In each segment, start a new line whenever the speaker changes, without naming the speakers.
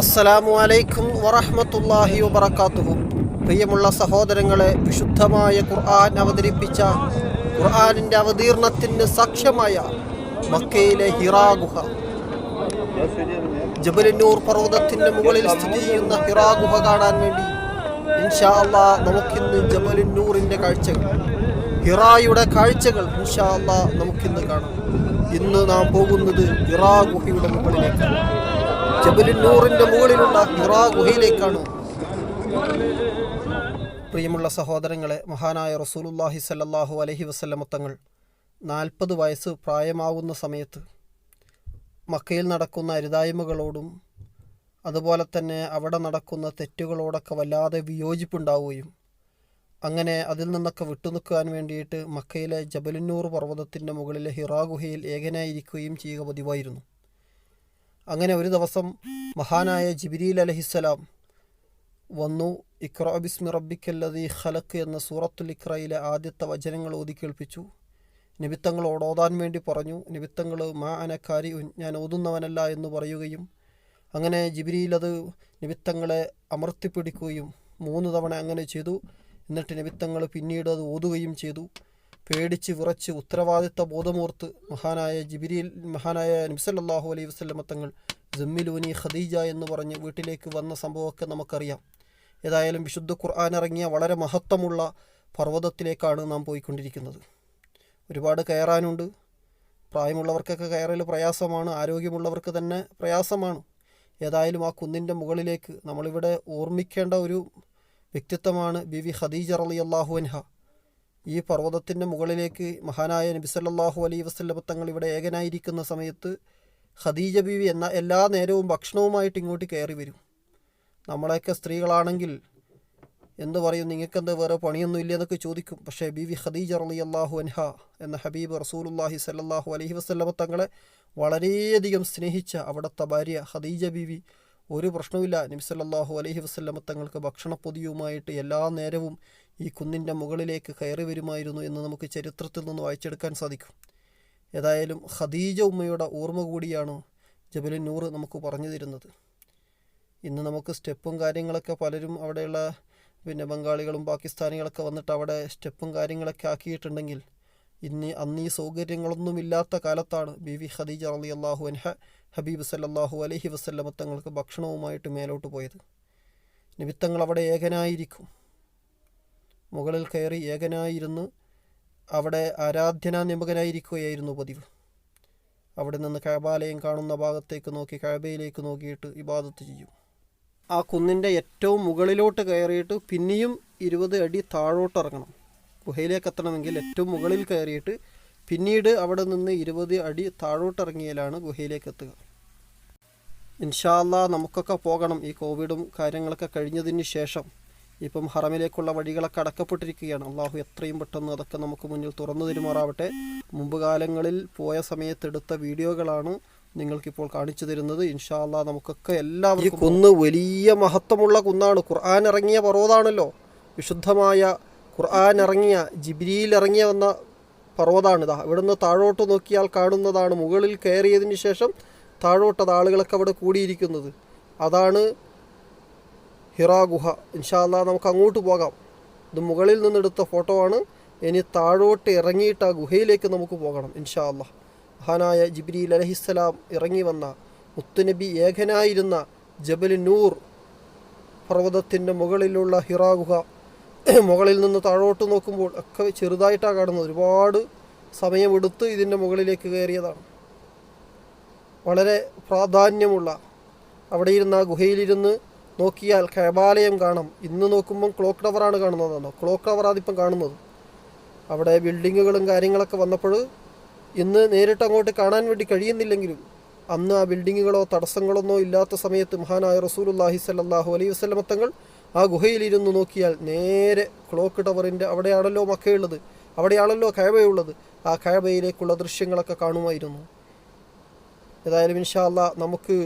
അസ്സലാമു അലൈക്കും വറഹമത്തല്ലാഹി വബറകാതുഹു. പ്രിയമുള്ള സഹോദരങ്ങളെ വിശുദ്ധമായ ഖുർആൻ അവതരിപ്പിച്ച ഖുർആാനിന്റെ അവതീർണത്തിന് സാക്ഷ്യമായ മക്കയിലെ ഹിറാ ഗുഹ ജബലിന്നൂർ പർവതത്തിന്റെ മുകളിൽ സ്ഥിതി ചെയ്യുന്ന ഹിറാ ഗുഹ കാണാൻ വേണ്ടി ഇൻഷാ അള്ളാ നമുക്കിന്ന് ജബലിന്നൂറിന്റെ കാഴ്ചകൾ ഹിറായുടെ കാഴ്ചകൾ ഇൻഷാ അള്ളാ നമുക്കിന്ന് കാണാം. ഇന്ന് നാം പോകുന്നത് ഹിറാ ഗുഹയുടെ മുകളിലേക്കാണ്. ജബലിന്നൂറിന്റെ മുകളിലുള്ള ഹിറാ ഗുഹയിലേക്കാണ്. പ്രിയമുള്ള സഹോദരങ്ങളെ മഹാനായ റസൂലുല്ലാഹി സല്ലാഹു അലഹി വസല്ലമ തങ്ങൾ നാൽപ്പത് വയസ്സ് പ്രായമാവുന്ന സമയത്ത് മക്കയിൽ നടക്കുന്ന അരുതായ്മകളോടും അതുപോലെ തന്നെ അവിടെ നടക്കുന്ന തെറ്റുകളോടൊക്കെ വല്ലാതെ വിയോജിപ്പുണ്ടാവുകയും അങ്ങനെ അതിൽ നിന്നൊക്കെ വിട്ടുനിൽക്കാൻ വേണ്ടിയിട്ട് മക്കയിലെ ജബലിന്നൂർ പർവതത്തിന്റെ മുകളിലെ ഹിറാ ഗുഹയിൽ ഏകനായിരിക്കുകയും ചെയ്യുക പതിവായിരുന്നു. അങ്ങനെ ഒരു ദിവസം മഹാനായ ജിബിരിൽ അലഹിസ്സലാം വന്നു ഇക്ര ബിസ്മി റബ്ബിക്കല്ലതി ഖലക്ക് എന്ന സൂറത്തുൽ ഇക്രയിലെ ആദ്യത്തെ വചനങ്ങൾ ഓതി കേൾപ്പിച്ചു. നിമിത്തങ്ങളോട് ഓതാൻ വേണ്ടി പറഞ്ഞു. നിമിത്തങ്ങൾ മാ അനക്കാരി ഞാൻ ഓതുന്നവനല്ല എന്ന് പറയുകയും അങ്ങനെ ജിബിരിയിൽ അത് നിമിത്തങ്ങളെ അമർത്തിപ്പിടിക്കുകയും മൂന്ന് തവണ അങ്ങനെ ചെയ്തു. എന്നിട്ട് നിമിത്തങ്ങൾ പിന്നീട് അത് ഓതുകയും ചെയ്തു. പേടിച്ച് വിറച്ച് ഉത്തരവാദിത്ത ബോധമോർത്ത് മഹാനായ ജിബിരിയിൽ മഹാനായ നിബ്സല്ലാഹു അലൈഹി വസ്ലമ തങ്ങൾ ജമ്മിലൂനി ഖദീജ എന്ന് പറഞ്ഞ് വീട്ടിലേക്ക് വന്ന സംഭവമൊക്കെ നമുക്കറിയാം. ഏതായാലും വിശുദ്ധ ഖുർആൻ ഇറങ്ങിയ വളരെ മഹത്വമുള്ള പർവതത്തിലേക്കാണ് നാം പോയിക്കൊണ്ടിരിക്കുന്നത്. ഒരുപാട് കയറാനുണ്ട്. പ്രായമുള്ളവർക്കൊക്കെ കയറൽ പ്രയാസമാണ്. ആരോഗ്യമുള്ളവർക്ക് തന്നെ പ്രയാസമാണ്. ഏതായാലും ആ കുന്നിന്റെ മുകളിലേക്ക് നമ്മളിവിടെ ഓർമ്മിക്കേണ്ട ഒരു വ്യക്തിത്വമാണ് ബി വി ഖദീജ റലി അള്ളാഹു അൻഹ. ഈ പർവതത്തിന്റെ മുകളിലേക്ക് മഹാനായ നബി സല്ലല്ലാഹു അലൈഹി വസല്ലം തങ്ങൾ ഇവിടെ ഏകനായിരിക്കുന്ന സമയത്ത് ഖദീജ ബീവി എന്ന എല്ലാ നേരവും ഭക്ഷണവുമായിട്ട് ഇങ്ങോട്ട് കയറി വരും. നമ്മളെയൊക്കെ സ്ത്രീകളാണെങ്കിൽ എന്ത് പറയും? നിങ്ങൾക്കെന്ത് വേറെ പണിയൊന്നും ഇല്ല എന്നൊക്കെ ചോദിക്കും. പക്ഷേ ബി വി ഖദീജ അലി അള്ളാഹു അൻഹ എന്ന ഹബീബ് റസൂലുല്ലാഹി സല്ലാഹു അലഹി വസല്ലമ തങ്ങളെ വളരെയധികം സ്നേഹിച്ച അവിടുത്തെ ഭാര്യ ഖദീജ ബീവി ഒരു പ്രശ്നവുമില്ല. നബി സല്ലല്ലാഹു അലൈഹി തങ്ങൾക്ക് ഭക്ഷണപ്പൊതിയുമായിട്ട് എല്ലാ നേരവും ഈ കുന്നിന്റെ മുകളിലേക്ക് കയറി വരുമായിരുന്നു എന്ന് നമുക്ക് ചരിത്രത്തിൽ നിന്ന് വായിച്ചെടുക്കാൻ സാധിക്കും. ഏതായാലും ഖദീജ ഉമ്മയുടെ ഓർമ്മ കൂടിയാണ് ജബലിൻ നൂറ് നമുക്ക് പറഞ്ഞു തരുന്നത്. ഇന്ന് നമുക്ക് സ്റ്റെപ്പും കാര്യങ്ങളൊക്കെ പലരും അവിടെയുള്ള പിന്നെ ബംഗാളികളും പാകിസ്ഥാനികളൊക്കെ വന്നിട്ട് അവിടെ സ്റ്റെപ്പും കാര്യങ്ങളൊക്കെ ആക്കിയിട്ടുണ്ടെങ്കിൽ ഇന്ന് അന്ന് ഈ സൗകര്യങ്ങളൊന്നുമില്ലാത്ത കാലത്താണ് ബി വി ഖദീജ അലി അള്ളാഹു അൻഹ ഹബീബ് സല്ലാഹു അലഹി വസല്ലമ തങ്ങൾക്ക് ഭക്ഷണവുമായിട്ട് മേലോട്ട് പോയത്. നിമിത്തങ്ങൾ അവിടെ ഏകനായിരിക്കും. മുകളിൽ കയറി ഏകനായിരുന്ന്. അവിടെ ആരാധ്യനാ നിമകനായിരിക്കുകയായിരുന്നു പതിവ്. അവിടെ നിന്ന് കഴബാലയം കാണുന്ന ഭാഗത്തേക്ക് നോക്കി കഴബയിലേക്ക് നോക്കിയിട്ട് ഇബാദത്ത് ചെയ്യും. ആ കുന്നിന്റെ ഏറ്റവും മുകളിലോട്ട് കയറിയിട്ട് പിന്നെയും ഇരുപത് അടി താഴോട്ട് ഇറങ്ങണം. ഗുഹയിലേക്ക് എത്തണമെങ്കിൽ ഏറ്റവും മുകളിൽ കയറിയിട്ട് പിന്നീട് അവിടെ നിന്ന് ഇരുപത് അടി താഴോട്ട് ഇറങ്ങിയാലാണ് ഗുഹയിലേക്ക് എത്തുക. ഇൻഷാല്ല നമുക്കൊക്കെ പോകണം ഈ കോവിഡും കാര്യങ്ങളൊക്കെ കഴിഞ്ഞതിന് ശേഷം. ഇപ്പം ഹറമിലേക്കുള്ള വഴികളൊക്കെ അടക്കപ്പെട്ടിരിക്കുകയാണ്. അള്ളാഹു എത്രയും പെട്ടെന്ന് അതൊക്കെ നമുക്ക് മുന്നിൽ തുറന്നു തരുമാറാവട്ടെ. മുമ്പ് കാലങ്ങളിൽ പോയ സമയത്തെടുത്ത വീഡിയോകളാണ് നിങ്ങൾക്കിപ്പോൾ കാണിച്ചു തരുന്നത്. ഇൻഷാല്ല നമുക്കൊക്കെ എല്ലാവർക്കും ഈ കുന്ന് വലിയ മഹത്വമുള്ള കുന്നാണ്. ഖുർആൻ ഇറങ്ങിയ പർവതാണല്ലോ. വിശുദ്ധമായ ഖുർആൻ ഇറങ്ങിയ ജിബ്രിയിൽ ഇറങ്ങിയ വന്ന പർവതാണിതാ. ഇവിടുന്ന് താഴോട്ട് നോക്കിയാൽ കാണുന്നതാണ് മുകളിൽ കയറിയതിന് ശേഷം താഴോട്ടത് ആളുകളൊക്കെ അവിടെ കൂടിയിരിക്കുന്നത്. അതാണ് ഹിറാ ഗുഹ ഇൻഷാല്ല നമുക്ക് അങ്ങോട്ട് പോകാം. ഇത് മുകളിൽ നിന്നെടുത്ത ഫോട്ടോ ആണ്. ഇനി താഴോട്ട് ഇറങ്ങിയിട്ട് ആ ഗുഹയിലേക്ക് നമുക്ക് പോകണം ഇൻഷാല്ല മഹാനായ ജിബ്രീൽ അലഹിസ്സലാം ഇറങ്ങി വന്ന മുത്തുനബി ഏകനായിരുന്ന ജബൽ നൂർ പർവതത്തിന്റെ മുകളിലുള്ള ഹിറാ ഗുഹ മുകളിൽ നിന്ന് താഴോട്ട് നോക്കുമ്പോൾ ഒക്കെ ചെറുതായിട്ടാണ് കാണുന്നത്. ഒരുപാട് സമയമെടുത്ത് ഇതിന്റെ മുകളിലേക്ക് കയറിയതാണ്. വളരെ പ്രാധാന്യമുള്ള അവിടെ ഇരുന്ന് ആ ഗുഹയിലിരുന്ന് നോക്കിയാൽ കൈബാലയം കാണാം. ഇന്ന് നോക്കുമ്പം ക്ലോക്ക് ടവറാണ് കാണുന്നതാണോ ക്ലോക്ക് ടവർ അതിപ്പം കാണുന്നത്. അവിടെ ബിൽഡിങ്ങുകളും കാര്യങ്ങളൊക്കെ വന്നപ്പോൾ ഇന്ന് നേരിട്ട് അങ്ങോട്ട് കാണാൻ വേണ്ടി കഴിയുന്നില്ലെങ്കിലും അന്ന് ആ ബിൽഡിങ്ങുകളോ തടസ്സങ്ങളൊന്നോ ഇല്ലാത്ത സമയത്ത് മഹാനായ റസൂലുല്ലാഹി സല്ലാഹു അലൈഹി വസ്ലമത്തങ്ങൾ ആ ഗുഹയിലിരുന്ന് നോക്കിയാൽ നേരെ ക്ലോക്ക് ടവറിന്റെ അവിടെയാണല്ലോ മക്കയുള്ളത്. അവിടെയാണല്ലോ കഴബയുള്ളത് ആ കഴബയിലേക്കുള്ള ദൃശ്യങ്ങളൊക്കെ കാണുമായിരുന്നു. ഏതായാലും ഇൻഷാല്ല നമുക്ക്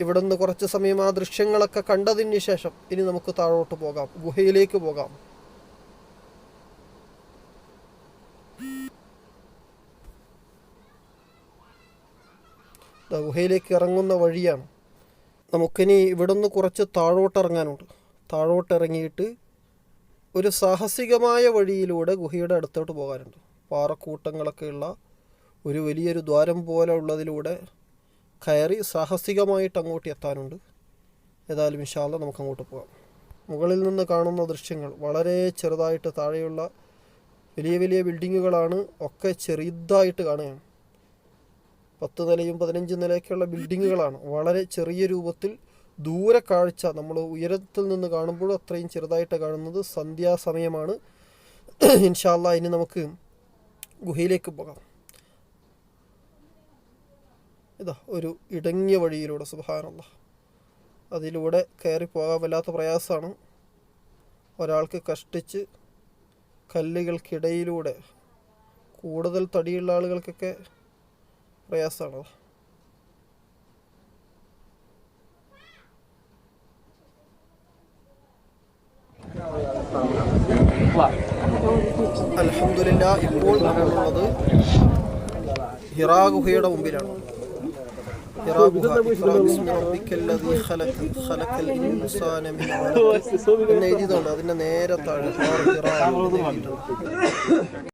ഇവിടെ നിന്ന് കുറച്ച് സമയം ആ ദൃശ്യങ്ങളൊക്കെ കണ്ടതിന് ശേഷം ഇനി നമുക്ക് താഴോട്ട് പോകാം ഗുഹയിലേക്ക് പോകാം. ഗുഹയിലേക്ക് ഇറങ്ങുന്ന വഴിയാണ്. നമുക്കിനി ഇവിടുന്ന് കുറച്ച് താഴോട്ട് ഇറങ്ങാനുണ്ട് താഴോട്ട് ഇറങ്ങിയിട്ട് ഒരു സാഹസികമായ വഴിയിലൂടെ ഗുഹയുടെ അടുത്തോട്ട് പോകാനുണ്ട്. പാറക്കൂട്ടങ്ങളൊക്കെയുള്ള ഒരു വലിയൊരു ദ്വാരം പോലെ ഉള്ളതിലൂടെ കയറി സാഹസികമായിട്ട് അങ്ങോട്ട് എത്താനുണ്ട്. ഏതായാലും ഇൻഷാല്ല നമുക്ക് അങ്ങോട്ട് പോകാം. മുകളിൽ നിന്ന് കാണുന്ന ദൃശ്യങ്ങൾ വളരെ ചെറുതായിട്ട് താഴെയുള്ള വലിയ വലിയ ബിൽഡിങ്ങുകളാണ് ഒക്കെ ചെറുതായിട്ട് കാണുകയാണ്. പത്ത് നിലയും പതിനഞ്ച് നിലയൊക്കെയുള്ള ബിൽഡിങ്ങുകളാണ്. വളരെ ചെറിയ രൂപത്തിൽ ദൂരെ കാഴ്ച നമ്മൾ ഉയരത്തിൽ നിന്ന് കാണുമ്പോൾ അത്രയും ചെറുതായിട്ട് കാണുന്നത് സന്ധ്യാസമയമാണ്. ഇൻഷാല്ല ഇനി നമുക്ക് ഗുഹയിലേക്ക് പോകാം. ഇതാ ഒരു ഇടങ്ങിയ വഴിയിലൂടെ സുബഹാനല്ല. അതിലൂടെ കയറി പോകാൻ വല്ലാത്ത പ്രയാസമാണ്. ഒരാൾക്ക് കഷ്ടിച്ച് കല്ലുകൾക്കിടയിലൂടെ കൂടുതൽ തടിയുള്ള ആളുകൾക്കൊക്കെ പ്രയാസമാണ്. അലഹമില്ല ഇപ്പോൾ നമ്മളുള്ളത് ഹിറാ ഗുഹയുടെ മുമ്പിലാണ്. ഹിറാ ഗുഹ ഇഖ്റാ ബിസ്മി റബ്ബിക്കല്ലദീ ഖലഖ ഖലഖൽ ഇൻസാന മിൻ അലഖ് എന്ന് എഴുതിയതുകൊണ്ട് അതിൻ്റെ നേരെ താഴെ ഹിറാ എന്ന് എഴുതിയിട്ടുണ്ട്